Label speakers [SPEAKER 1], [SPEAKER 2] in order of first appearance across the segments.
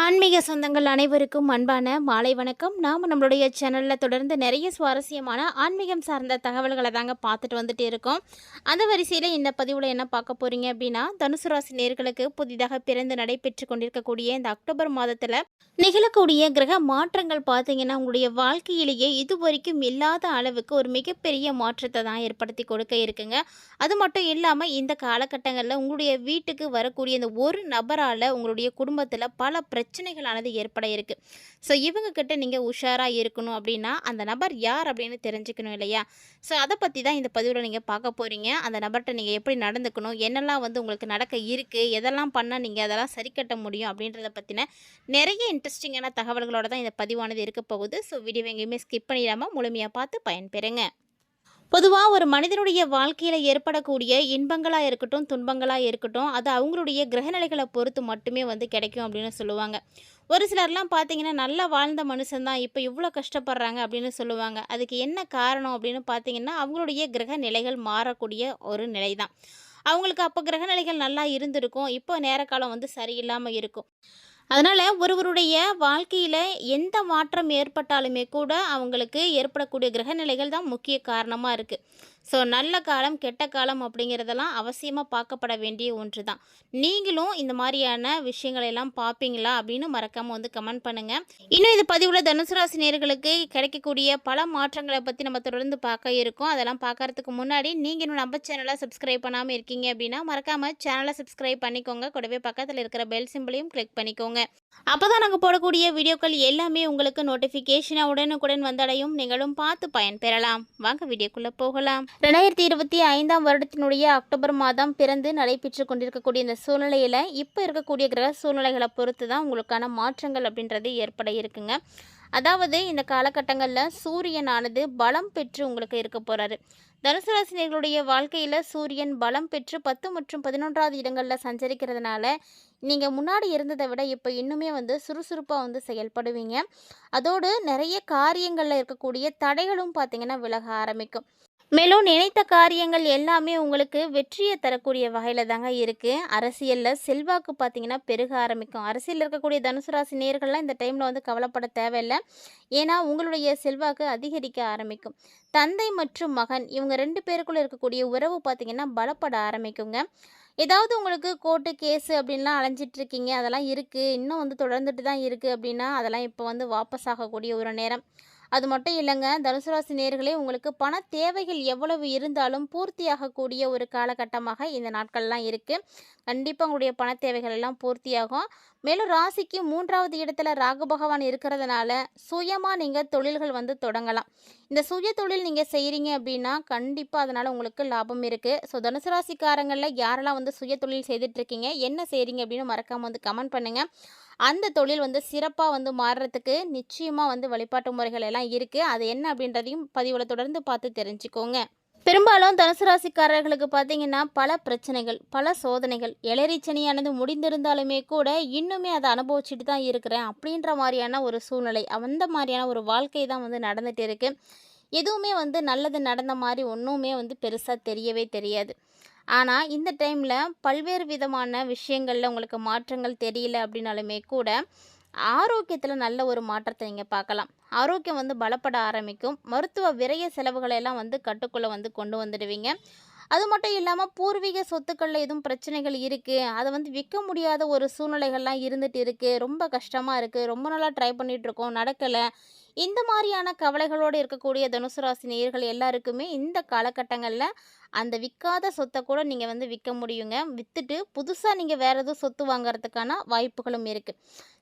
[SPEAKER 1] ஆன்மீக சொந்தங்கள் அனைவருக்கும் அன்பான மாலை வணக்கம். நாம் நம்மளுடைய சேனலில் தொடர்ந்து நிறைய சுவாரஸ்யமான ஆன்மீகம் சார்ந்த தகவல்களை தாங்க பார்த்துட்டு வந்துட்டு இருக்கோம். அந்த வரிசையில் இந்த பதிவில் என்ன பார்க்க போகிறீங்க அப்படின்னா தனுசு ராசி நேர்களுக்கு புதிதாக பிறந்து நடைபெற்று கொண்டிருக்கக்கூடிய இந்த அக்டோபர் மாதத்தில் நிகழக்கூடிய கிரக மாற்றங்கள் பார்த்தீங்கன்னா உங்களுடைய வாழ்க்கையிலேயே இதுவரைக்கும் இல்லாத அளவுக்கு ஒரு மிகப்பெரிய மாற்றத்தை தான் ஏற்படுத்தி கொடுக்க இருக்குங்க. அது மட்டும் இல்லாமல் இந்த காலகட்டங்களில் உங்களுடைய வீட்டுக்கு வரக்கூடிய இந்த ஒரு நபரால் உங்களுடைய குடும்பத்தில் பல பிரச்சனைகளானது ஏற்பட இருக்குது ஸோ இவங்கக்கிட்ட நீங்கள் உஷாராக இருக்கணும் அப்படின்னா அந்த நபர் யார் அப்படின்னு தெரிஞ்சுக்கணும் இல்லையா? ஸோ அதை பற்றி தான் இந்த பதிவில் நீங்கள் பார்க்க போகிறீங்க அந்த நபர்கிட்ட நீங்கள் எப்படி நடந்துக்கணும்? என்னெல்லாம் வந்து உங்களுக்கு நடக்க இருக்குது எதெல்லாம் பண்ணால் நீங்கள் அதெல்லாம் சரி கட்ட முடியும்? அப்படின்றத பற்றின நிறைய இன்ட்ரெஸ்டிங்கான தகவல்களோட தான் இந்த பதிவானது இருக்க போகுது. ஸோ வீடியோ எங்கேயுமே ஸ்கிப் பண்ணிடாமல் முழுமையாக பார்த்து பயன்பெறுங்க. பொதுவாக ஒரு மனிதனுடைய வாழ்க்கையில் ஏற்படக்கூடிய இன்பங்களாக இருக்கட்டும் துன்பங்களாக இருக்கட்டும் அது அவங்களுடைய கிரகநிலைகளை பொறுத்து மட்டுமே வந்து கிடைக்கும் அப்படின்னு சொல்லுவாங்க. ஒரு சிலர்லாம் பார்த்தீங்கன்னா நல்லா வாழ்ந்த மனுஷன்தான் இப்போ இவ்வளோ கஷ்டப்படுறாங்க அப்படின்னு சொல்லுவாங்க. அதுக்கு என்ன காரணம் அப்படின்னு பார்த்தீங்கன்னா அவங்களுடைய கிரக நிலைகள் மாறக்கூடிய ஒரு நிலை தான் அவங்களுக்கு அப்போ கிரகநிலைகள் நல்லா இருந்திருக்கும் இப்போ நேர காலம் வந்து சரியில்லாமல் இருக்கும். அதனால் ஒருவருடைய வாழ்க்கையில் எந்த மாற்றம் ஏற்பட்டாலுமே கூட அவங்களுக்கு ஏற்படக்கூடிய கிரகநிலைகள் தான் முக்கிய காரணமாக இருக்குது ஸோ நல்ல காலம் கெட்ட காலம் அப்படிங்கிறதெல்லாம் அவசியமாக பார்க்கப்பட வேண்டிய ஒன்று தான் நீங்களும் இந்த மாதிரியான விஷயங்களை எல்லாம் பார்ப்பீங்களா அப்படின்னு மறக்காமல் வந்து கமெண்ட் பண்ணுங்கள் இன்னும் இந்த பதிவில் தனுசு ராசி கிடைக்கக்கூடிய பல மாற்றங்களை பற்றி நம்ம தொடர்ந்து பார்க்க இருக்கோம். அதெல்லாம் பார்க்கறதுக்கு முன்னாடி நீங்கள் இன்னும் நம்ம சேனலை சப்ஸ்கிரைப் பண்ணாமல் இருக்கீங்க அப்படின்னா மறக்காமல் சேனலை சப்ஸ்கிரைப் பண்ணிக்கோங்க. கூடவே பக்கத்தில் இருக்கிற பெல் சிம்பிளையும் கிளிக் பண்ணிக்கோங்க. அப்போ தான் நாங்கள் போடக்கூடிய வீடியோக்கள் எல்லாமே உங்களுக்கு நோட்டிஃபிகேஷனாக உடனுக்குடன் வந்தடையும். நீங்களும் பார்த்து பயன்பெறலாம். வாங்க வீடியோக்குள்ளே போகலாம். ரெண்டாயிரத்தி இருபத்தி ஐந்தாம் வருடத்தினுடைய அக்டோபர் மாதம் பிறந்து நடைபெற்று கொண்டிருக்கக்கூடிய இந்த சூழ்நிலையில் இப்போ இருக்கக்கூடிய கிரக சூழ்நிலைகளை பொறுத்து தான் உங்களுக்கான மாற்றங்கள் அப்படின்றது ஏற்பட இருக்குங்க. அதாவது இந்த காலகட்டங்களில் சூரியனானது பலம் பெற்று உங்களுக்கு இருக்க போகிறாரு தனுசு ராசினியர்களுடைய வாழ்க்கையில் சூரியன் பலம் பெற்று பத்து மற்றும் பதினொன்றாவது இடங்களில் சஞ்சரிக்கிறதுனால நீங்கள் முன்னாடி இருந்ததை விட இப்போ இன்னுமே வந்து சுறுசுறுப்பாக வந்து செயல்படுவீங்க. அதோடு நிறைய காரியங்களில் இருக்கக்கூடிய தடைகளும் பார்த்தீங்கன்னா விலக ஆரம்பிக்கும். மேலும் நினைத்த காரியங்கள் எல்லாமே உங்களுக்கு வெற்றியை தரக்கூடிய வகையில் தாங்க இருக்குது அரசியலில் செல்வாக்கு பார்த்தீங்கன்னா பெருக ஆரம்பிக்கும். அரசியலில் இருக்கக்கூடிய தனுசு ராசி நேர்கள்லாம் இந்த டைமில் வந்து கவலைப்பட தேவையில்லை. ஏன்னா உங்களுடைய செல்வாக்கு அதிகரிக்க ஆரம்பிக்கும். தந்தை மற்றும் மகன் இவங்க ரெண்டு பேருக்குள்ளே இருக்கக்கூடிய உறவு பார்த்திங்கன்னா பலப்பட ஆரம்பிக்குங்க. ஏதாவது உங்களுக்கு கோர்ட்டு கேஸு அப்படின்லாம் அலைஞ்சிட்ருக்கீங்க அதெல்லாம் இருக்குது இன்னும் வந்து தொடர்ந்துட்டு தான் இருக்குது அப்படின்னா அதெல்லாம் இப்போ வந்து வாபஸ் ஆகக்கூடிய ஒரு நேரம். அது மட்டும் இல்லைங்க தனுசு ராசி நேர்களே உங்களுக்கு பண தேவைகள் எவ்வளவு இருந்தாலும் பூர்த்தியாகக்கூடிய ஒரு காலகட்டமாக இந்த நாட்கள்லாம் இருக்குது கண்டிப்பாக உங்களுடைய பண தேவைகள் எல்லாம் பூர்த்தியாகும். மேலும் ராசிக்கு மூன்றாவது இடத்துல ராகு பகவான் இருக்கிறதுனால சுயமாக நீங்கள் தொழில்கள் வந்து தொடங்கலாம். இந்த சுய தொழில் நீங்கள் செய்கிறீங்க அப்படின்னா கண்டிப்பாக அதனால் உங்களுக்கு லாபம் இருக்குது ஸோ தனுசு ராசிக்காரங்களில் யாரெல்லாம் வந்து சுய தொழில் செய்துட்ருக்கீங்க என்ன செய்கிறீங்க அப்படின்னு மறக்காமல் வந்து கமெண்ட் பண்ணுங்கள் அந்த தொழில் வந்து சிறப்பாக வந்து மாறுறதுக்கு நிச்சயமாக வந்து வழிபாட்டு முறைகள் எல்லாம் இருக்குது அது என்ன அப்படின்றதையும் பதிவில் தொடர்ந்து பார்த்து தெரிஞ்சுக்கோங்க. பெரும்பாலும் தனுசு ராசிக்காரர்களுக்கு பார்த்தீங்கன்னா பல பிரச்சனைகள் பல சோதனைகள் எலரிச்சனியானது முடிந்திருந்தாலுமே கூட இன்னுமே அதை அனுபவிச்சுட்டு தான் இருக்கிறேன் அப்படின்ற மாதிரியான ஒரு சூழ்நிலை அந்த மாதிரியான ஒரு வாழ்க்கை தான் வந்து நடந்துகிட்டு இருக்குது எதுவுமே வந்து நல்லது நடந்த மாதிரி ஒன்றுமே வந்து பெருசாக தெரியவே தெரியாது. ஆனால் இந்த டைமில் பல்வேறு விதமான விஷயங்களில் உங்களுக்கு மாற்றங்கள் தெரியல அப்படின்னாலுமே கூட ஆரோக்கியத்தில் நல்ல ஒரு மாற்றத்தை நீங்கள் பார்க்கலாம் ஆரோக்கியம் வந்து பலப்பட ஆரம்பிக்கும். மருத்துவ விரைய செலவுகளை எல்லாம் வந்து கட்டுக்குள்ளே வந்து கொண்டு வந்துடுவீங்க. அது மட்டும் இல்லாமல் பூர்வீக சொத்துக்களில் எதுவும் பிரச்சனைகள் இருக்குது அதை வந்து விற்க முடியாத ஒரு சூழ்நிலைகள்லாம் இருந்துகிட்டு இருக்குது ரொம்ப கஷ்டமாக இருக்குது ரொம்ப நாளாக ட்ரை பண்ணிகிட்ருக்கோம் நடக்கலை. இந்த மாதிரியான கவலைகளோடு இருக்கக்கூடிய தனுசு ராசி நேயர்கள் எல்லாருக்குமே இந்த காலகட்டங்களில் அந்த விற்காத சொத்தை கூட நீங்கள் வந்து விற்க முடியுங்க. விற்றுட்டு புதுசாக நீங்கள் வேறு எதுவும் சொத்து வாங்குறதுக்கான வாய்ப்புகளும் இருக்குது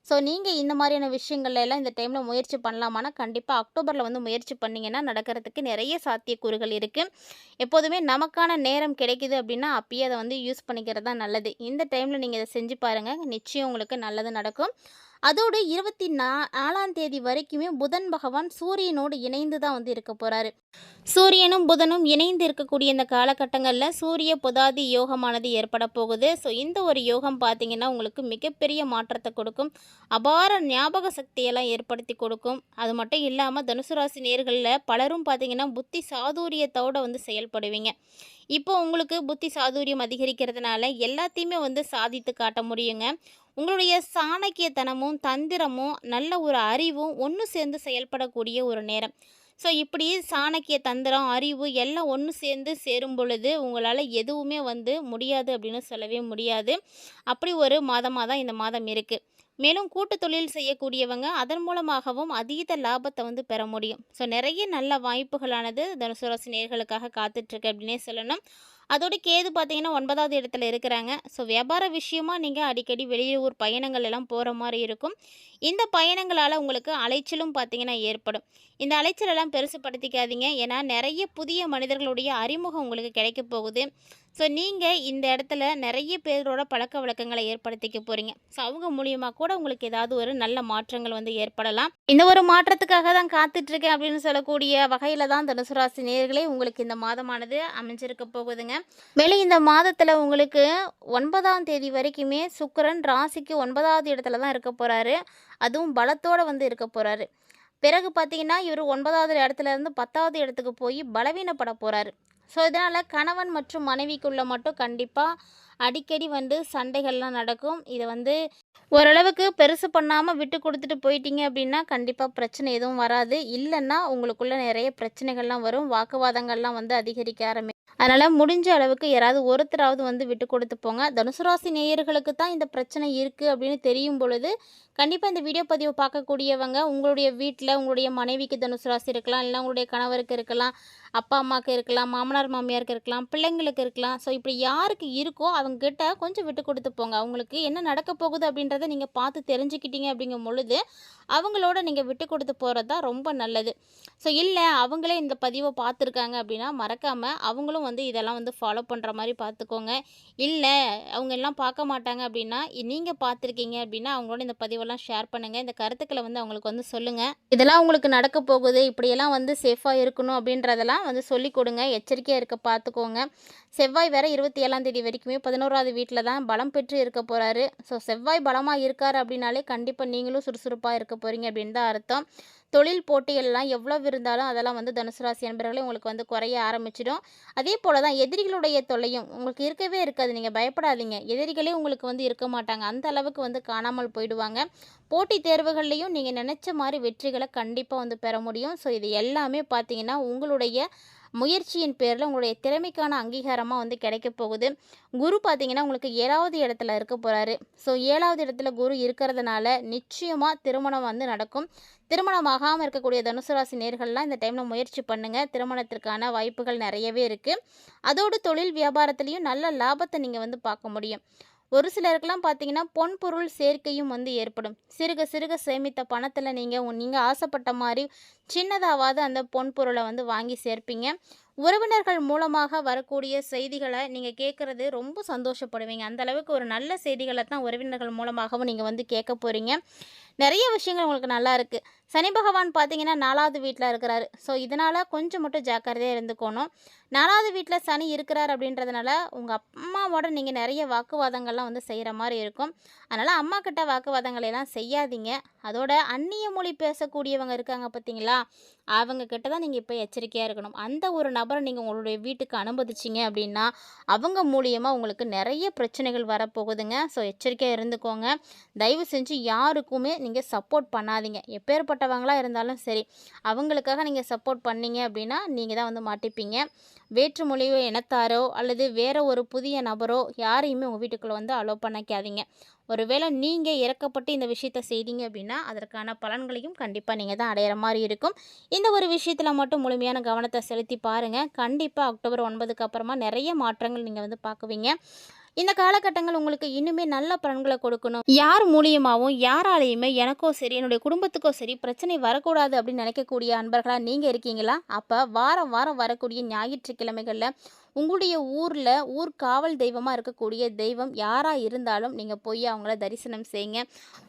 [SPEAKER 1] ஸோ நீங்கள் இந்த மாதிரியான விஷயங்கள்ல எல்லாம் இந்த டைமில் முயற்சி பண்ணலாமான்னா கண்டிப்பாக அக்டோபரில் வந்து முயற்சி பண்ணிங்கன்னா நடக்கிறதுக்கு நிறைய சாத்தியக்கூறுகள் இருக்குது எப்போதுமே நமக்கான நேரம் கிடைக்குது அப்படின்னா அப்பயே அதை வந்து யூஸ் பண்ணிக்கிறது தான் நல்லது. இந்த டைமில் நீங்கள் இதை செஞ்சு பாருங்கள் நிச்சயம் உங்களுக்கு நல்லது நடக்கும். அதோடு இருபத்தி நா நாலாம் தேதி வரைக்குமே புதன் பகவான் சூரியனோடு இணைந்து தான் வந்து இருக்க போகிறாரு சூரியனும் புதனும் இணைந்து இருக்கக்கூடிய இந்த காலகட்டங்களில் சூரிய புதாதி யோகமானது ஏற்பட போகுது. ஸோ இந்த ஒரு யோகம் பார்த்தீங்கன்னா உங்களுக்கு மிகப்பெரிய மாற்றத்தை கொடுக்கும். அபார ஞாபக சக்தியெல்லாம் ஏற்படுத்தி கொடுக்கும். அது மட்டும் இல்லாமல் தனுசு ராசி நேர்களில் பலரும் பார்த்தீங்கன்னா புத்தி சாதுரியத்தோடு வந்து செயல்படுவீங்க. இப்போ உங்களுக்கு புத்தி சாதுரியம் அதிகரிக்கிறதுனால எல்லாத்தையுமே வந்து சாதித்து காட்ட முடியுங்க. உங்களுடைய சாணக்கியத்தனமும் தந்திரமும் நல்ல ஒரு அறிவும் ஒன்று சேர்ந்து செயல்படக்கூடிய ஒரு நேரம். ஸோ இப்படி சாணக்கிய தந்திரம் அறிவு எல்லாம் ஒன்று சேர்ந்து சேரும் பொழுது உங்களால் எதுவுமே வந்து முடியாது அப்படின்னு சொல்லவே முடியாது. அப்படி ஒரு மாதமாக தான் இந்த மாதம் இருக்குது மேலும் கூட்டு தொழில் செய்யக்கூடியவங்க அதன் மூலமாகவும் அதீத லாபத்தை வந்து பெற முடியும். ஸோ நிறைய நல்ல வாய்ப்புகளானது தனுசுராசி நேர்களுக்காக காத்துட்ருக்கு அப்படின்னே சொல்லணும். அதோடு கேது பார்த்தீங்கன்னா ஒன்பதாவது இடத்துல இருக்கிறாங்க. ஸோ வியாபார விஷயமாக நீங்கள் அடிக்கடி வெளியூர் பயணங்கள் எல்லாம் போகிற மாதிரி இருக்கும். இந்த பயணங்களால் உங்களுக்கு அலைச்சலும் பார்த்தீங்கன்னா ஏற்படும். இந்த அலைச்சலெல்லாம் பெருசுப்படுத்திக்காதீங்க ஏன்னா நிறைய புதிய மனிதர்களுடைய அறிமுகம் உங்களுக்கு கிடைக்க போகுது. ஸோ நீங்கள் இந்த இடத்துல நிறைய பேரோட பழக்க வழக்கங்களை ஏற்படுத்திக்க போகிறீங்க ஸோ அவங்க மூலியமாக கூட உங்களுக்கு ஏதாவது ஒரு நல்ல மாற்றங்கள் வந்து ஏற்படலாம். இந்த ஒரு மாற்றத்துக்காக தான் காத்துட்ருக்கேன் அப்படின்னு சொல்லக்கூடிய வகையில் தான் தனுசு ராசி நேர்களே உங்களுக்கு இந்த மாதமானது அமைஞ்சிருக்க போகுதுங்க. மேலும் இந்த மாதத்தில் உங்களுக்கு ஒன்பதாம் தேதி வரைக்குமே சுக்கரன் ராசிக்கு ஒன்பதாவது இடத்துல தான் இருக்க போகிறாரு அதுவும் பலத்தோடு வந்து இருக்க போகிறாரு பிறகு பார்த்தீங்கன்னா இவர் ஒன்பதாவது இடத்துல இருந்து பத்தாவது இடத்துக்கு போய் பலவீனப்பட போகிறாரு ஸோ இதனால் கணவன் மற்றும் மனைவிக்குள்ளே மட்டும் கண்டிப்பாக அடிக்கடி வந்து சண்டைகள்லாம் நடக்கும். இதை வந்து ஓரளவுக்கு பெருசு பண்ணாமல் விட்டு கொடுத்துட்டு போயிட்டீங்க அப்படின்னா கண்டிப்பாக பிரச்சனை எதுவும் வராது. இல்லைன்னா உங்களுக்குள்ளே நிறைய பிரச்சனைகள்லாம் வரும். வாக்குவாதங்கள்லாம் வந்து அதிகரிக்க ஆரம்பி அதனால் முடிஞ்ச அளவுக்கு யாராவது ஒருத்தராவது வந்து விட்டு கொடுத்து போங்க. தனுசு ராசி நேயர்களுக்கு தான் இந்த பிரச்சனை இருக்குது அப்படின்னு தெரியும் பொழுது கண்டிப்பாக இந்த வீடியோ பதிவை பார்க்கக்கூடியவங்க உங்களுடைய வீட்டில் உங்களுடைய மனைவிக்கு தனுசு ராசி இருக்கலாம் இல்லை உங்களுடைய கணவருக்கு இருக்கலாம் அப்பா அம்மாவுக்கு இருக்கலாம் மாமனார் மாமியாருக்கு இருக்கலாம் பிள்ளைங்களுக்கு இருக்கலாம். ஸோ இப்படி யாருக்கு இருக்கோ அவங்கக்கிட்ட கொஞ்சம் விட்டு கொடுத்து போங்க. அவங்களுக்கு என்ன நடக்க போகுது அப்படின்றத நீங்கள் பார்த்து தெரிஞ்சுக்கிட்டீங்க அப்படிங்கும் பொழுது அவங்களோட நீங்கள் விட்டு கொடுத்து போகிறது தான் ரொம்ப நல்லது. ஸோ இல்லை அவங்களே இந்த பதிவை பார்த்துருக்காங்க அப்படின்னா மறக்காமல் அவங்களும் வந்து இதெல்லாம் வந்து ஃபாலோ பண்ணுற மாதிரி பார்த்துக்கோங்க. இல்லை அவங்க எல்லாம் பார்க்க மாட்டாங்க அப்படின்னா நீங்கள் பார்த்துருக்கீங்க அப்படின்னா அவங்களோட இந்த பதிவெல்லாம் ஷேர் பண்ணுங்கள் இந்த கருத்துக்களை வந்து அவங்களுக்கு வந்து சொல்லுங்கள் இதெல்லாம் உங்களுக்கு நடக்க போகுது. இப்படியெல்லாம் வந்து சேஃபாக இருக்கணும் அப்படின்றதெல்லாம் வந்து சொல்லி கொடுங்க. எச்சரிக்கையாக இருக்க பார்த்துக்கோங்க செவ்வாய் வேறு இருபத்தி ஏழாம் தேதி வரைக்குமே பதினோராவது வீட்டில் தான் பலம் பெற்று இருக்க போகிறாரு ஸோ செவ்வாய் பலமாக இருக்கார் அப்படின்னாலே கண்டிப்பாக நீங்களும் சுறுசுறுப்பாக இருக்க போகிறீங்க அப்படின்னு தான் அர்த்தம். தொழில் போட்டிகள்லாம் எவ்வளோ இருந்தாலும் அதெல்லாம் வந்து தனுசு ராசி உங்களுக்கு வந்து குறைய ஆரம்பிச்சிடும். அதே போல் தான் எதிரிகளுடைய தொல்லையும் உங்களுக்கு இருக்கவே இருக்காது. நீங்கள் பயப்படாதீங்க. எதிரிகளே உங்களுக்கு வந்து இருக்க மாட்டாங்க. அந்த அளவுக்கு வந்து காணாமல் போயிடுவாங்க. போட்டித் தேர்வுகள்லையும் நீங்கள் நினச்ச மாதிரி வெற்றிகளை கண்டிப்பாக வந்து பெற முடியும். ஸோ இது எல்லாமே பார்த்திங்கன்னா உங்களுடைய முயற்சியின் பேரில் உங்களுடைய திறமைக்கான அங்கீகாரமாக வந்து கிடைக்க போகுது. குரு பார்த்திங்கன்னா உங்களுக்கு ஏழாவது இடத்துல இருக்க போகிறாரு ஸோ ஏழாவது இடத்துல குரு இருக்கிறதுனால நிச்சயமாக திருமணம் வந்து நடக்கும். திருமணம் ஆகாமல் இருக்கக்கூடிய தனுசு ராசி நேர்கள்லாம் இந்த டைமில் முயற்சி பண்ணுங்கள் திருமணத்திற்கான வாய்ப்புகள் நிறையவே இருக்குது அதோடு தொழில் வியாபாரத்துலேயும் நல்ல லாபத்தை நீங்கள் வந்து பார்க்க முடியும். ஒரு சிலருக்கெல்லாம் பார்த்தீங்கன்னா பொன் பொருள் சேர்க்கையும் வந்து ஏற்படும். சிறுக சிறுக சேமித்த பணத்தில் நீங்கள் நீங்கள் ஆசைப்பட்ட மாதிரி சின்னதாவது அந்த பொன் பொருளை வந்து வாங்கி சேர்ப்பீங்க. உறவினர்கள் மூலமாக வரக்கூடிய செய்திகளை நீங்கள் கேட்குறது ரொம்ப சந்தோஷப்படுவீங்க. அந்த அளவுக்கு ஒரு நல்ல செய்திகளை தான் உறவினர்கள் மூலமாகவும் நீங்கள் வந்து கேட்க போகிறீங்க நிறைய விஷயங்கள் உங்களுக்கு நல்லா இருக்குது சனி பகவான் பார்த்தீங்கன்னா நாலாவது வீட்டில் இருக்கிறாரு. ஸோ இதனால் கொஞ்சம் மட்டும் ஜாக்கிரதையாக இருந்துக்கணும். நாலாவது வீட்டில் சனி இருக்கிறார் அப்படின்றதுனால உங்கள் அம்மாவோட நீங்கள் நிறைய வாக்குவாதங்கள்லாம் வந்து செய்கிற மாதிரி இருக்கும். அதனால் அம்மா கிட்ட வாக்குவாதங்களை எல்லாம் செய்யாதீங்க. அதோட அந்நிய மொழி பேசக்கூடியவங்க இருக்காங்க பார்த்தீங்களா? あ。அவங்க கிட்ட தான் நீங்கள் இப்போ எச்சரிக்கையாக இருக்கணும். அந்த ஒரு நபரை நீங்கள் உங்களுடைய வீட்டுக்கு அனுமதிச்சிங்க அப்படின்னா அவங்க மூலியமாக உங்களுக்கு நிறைய பிரச்சனைகள் வரப்போகுதுங்க. ஸோ எச்சரிக்கையாக இருந்துக்கோங்க. தயவு செஞ்சு யாருக்குமே நீங்கள் சப்போர்ட் பண்ணாதீங்க. எப்பேற்பட்டவங்களாக இருந்தாலும் சரி அவங்களுக்காக நீங்கள் சப்போர்ட் பண்ணீங்க அப்படின்னா நீங்கள் தான் வந்து மாட்டிப்பீங்க. வேற்று மொழியோ இனத்தாரோ அல்லது வேறு ஒரு புதிய நபரோ யாரையுமே உங்கள் வீட்டுக்குள்ளே வந்து அலோவ் பண்ணிக்காதீங்க. ஒருவேளை நீங்கள் இறக்கப்பட்டு இந்த விஷயத்தை செய்தீங்க அப்படின்னா அதற்கான பலன்களையும் கண்டிப்பாக நீங்கள் தான் அடையிற மாதிரி இருக்கும். இந்த ஒரு விஷயத்தில் மட்டும் முழுமையான கவனத்தை செலுத்தி பாருங்கள் கண்டிப்பாக அக்டோபர் ஒன்பதுக்கு அப்புறமா நிறைய மாற்றங்கள் நீங்கள் வந்து பார்க்குவீங்க இந்த காலகட்டங்கள் உங்களுக்கு இன்னுமே நல்ல பலன்களை கொடுக்கணும். யார் மூலியமாகவும் யாராலையுமே எனக்கோ சரி என்னுடைய குடும்பத்துக்கோ சரி பிரச்சனை வரக்கூடாது அப்படின்னு நினைக்கக்கூடிய அன்பர்களாக நீங்கள் இருக்கீங்களா? அப்போ வாரம் வாரம் வரக்கூடிய ஞாயிற்றுக்கிழமைகளில் உங்களுடைய ஊரில் ஊர் காவல் தெய்வமாக இருக்கக்கூடிய தெய்வம் யாராக இருந்தாலும் நீங்கள் போய் அவங்கள தரிசனம் செய்யுங்க.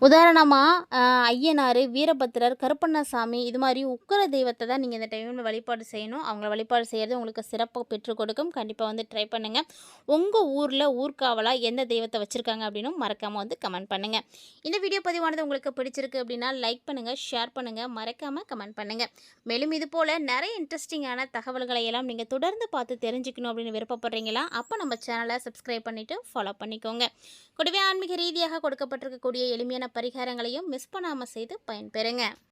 [SPEAKER 1] உதாரணமாக ஐயனார் வீரபத்திரர் கருப்பண்ணசாமி இது மாதிரி உக்கர தெய்வத்தை தான் நீங்கள் இந்த டைமில் வழிபாடு செய்யணும். அவங்கள வழிபாடு செய்கிறது உங்களுக்கு சிறப்பாக பெற்றுக் கொடுக்கும். கண்டிப்பாக வந்து ட்ரை பண்ணுங்கள் உங்கள் ஊரில் ஊர்காவலாக எந்த தெய்வத்தை வச்சுருக்காங்க அப்படின்னு மறக்காமல் வந்து கமெண்ட் பண்ணுங்கள் இந்த வீடியோ பதிவானது உங்களுக்கு பிடிச்சிருக்கு அப்படின்னா லைக் பண்ணுங்கள் ஷேர் பண்ணுங்கள் மறக்காமல் கமெண்ட் பண்ணுங்கள் மேலும் இது போல் நிறைய இன்ட்ரெஸ்டிங்கான தகவல்களை எல்லாம் நீங்கள் தொடர்ந்து பார்த்து தெரிஞ்சுக்கணும் அப்படின்னு விருப்பப்படுறீங்களா? அப்போ நம்ம சேனலை சப்ஸ்கிரைப் பண்ணிவிட்டு ஃபாலோ பண்ணிக்கோங்க. கூடவே ஆன்மீக ரீதியாக கொடுக்கப்பட்டிருக்கக்கூடிய எளிமையான பரிகாரங்களையும் மிஸ் பண்ணாமல் செய்து பயன்பெறுங்க.